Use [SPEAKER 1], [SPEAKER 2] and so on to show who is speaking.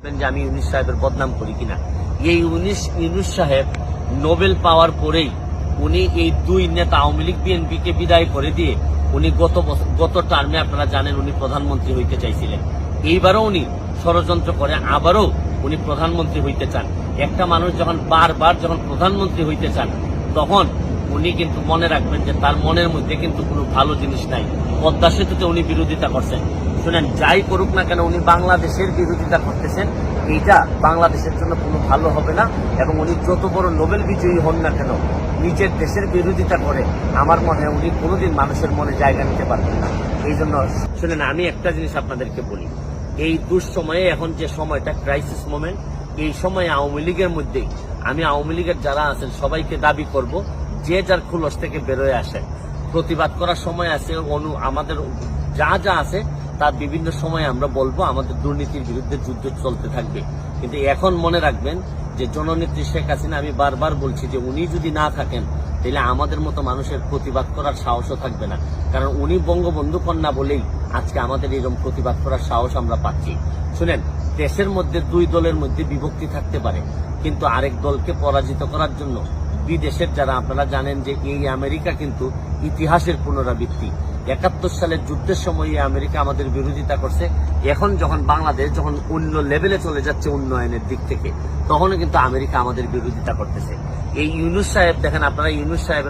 [SPEAKER 1] আমি ইউনিস সাহেবের বদনাম করি কিনা। এই ইউনিস, ইউনুস সাহেব নোবেল পাওয়ার পরেই উনি এই দুই নেতা, আওয়ামী লীগ, বিএনপিকে বিদায় করে দিয়ে উনি গত গত টার্মে আপনারা জানেন উনি প্রধানমন্ত্রী হইতে চাইছিলেন। এইবারও উনি ষড়যন্ত্র করে, আবারও উনি প্রধানমন্ত্রী হইতে চান। একটা মানুষ যখন বারবার যখন প্রধানমন্ত্রী হইতে চান, তখন উনি কিন্তু মনে রাখবেন যে তার মনের মধ্যে কিন্তু কোনো ভালো জিনিস নাই। পদ্মা সেতুতে উনি বিরোধিতা করছেন। শুনেন, যাই করুক না কেন, উনি বাংলাদেশের বিরোধিতা করতেছেন। এইটা বাংলাদেশের জন্য কোনো ভালো হবে না এবং উনি যত বড় নোবেল বিজয়ী হন না কেন, নিজের দেশের বিরোধিতা করে আমার মনে হয় উনি কোনোদিন মানুষের মনে জায়গা নিতে পারবেন না। এই জন্য শুনেন, আমি একটা জিনিস আপনাদেরকে বলি। এই দুঃসময়ে এখন যে সময়টা ক্রাইসিস মোমেন্ট এই সময়ে আওয়ামী লীগের মধ্যেই আমি আওয়ামী লীগের যারা আছেন, সবাইকে দাবি করব, যে যার খুলস থেকে বেরোয় আসেন প্রতিবাদ করার সময় আছে, অনু আমাদের যা যা আছে তার বিভিন্ন সময় আমরা বলব আমাদের দুর্নীতির বিরুদ্ধে যুদ্ধ চলতে থাকবে। কিন্তু এখন মনে রাখবেন যে জননেত্রী শেখ হাসিনা, আমি বারবার বলছি যে উনি যদি না থাকেন, তাহলে আমাদের মতো মানুষের প্রতিবাদ করার সাহসও থাকবে না। কারণ উনি বঙ্গবন্ধু কন্যা বলেই আজকে আমাদের এরকম প্রতিবাদ করার সাহস আমরা পাচ্ছি। শুনেন, দেশের মধ্যে দুই দলের মধ্যে বিভক্তি থাকতে পারে, কিন্তু আরেক দলকে পরাজিত করার জন্য বিদেশের, যারা আপনারা জানেন যে এই আমেরিকা কিন্তু ইতিহাসের পুনরাবৃত্তি একাত্তর সালের যুদ্ধের সময় আমেরিকা আমাদের বিরোধিতা করছে। এখন যখন বাংলাদেশ যখন অন্য লেভেলে চলে যাচ্ছে উন্নয়নের দিক থেকে, তখনও কিন্তু আমেরিকা আমাদের বিরোধিতা করতেছে। এই ইউনুস সাহেব, দেখেন আপনারা ইউনুস সাহেবের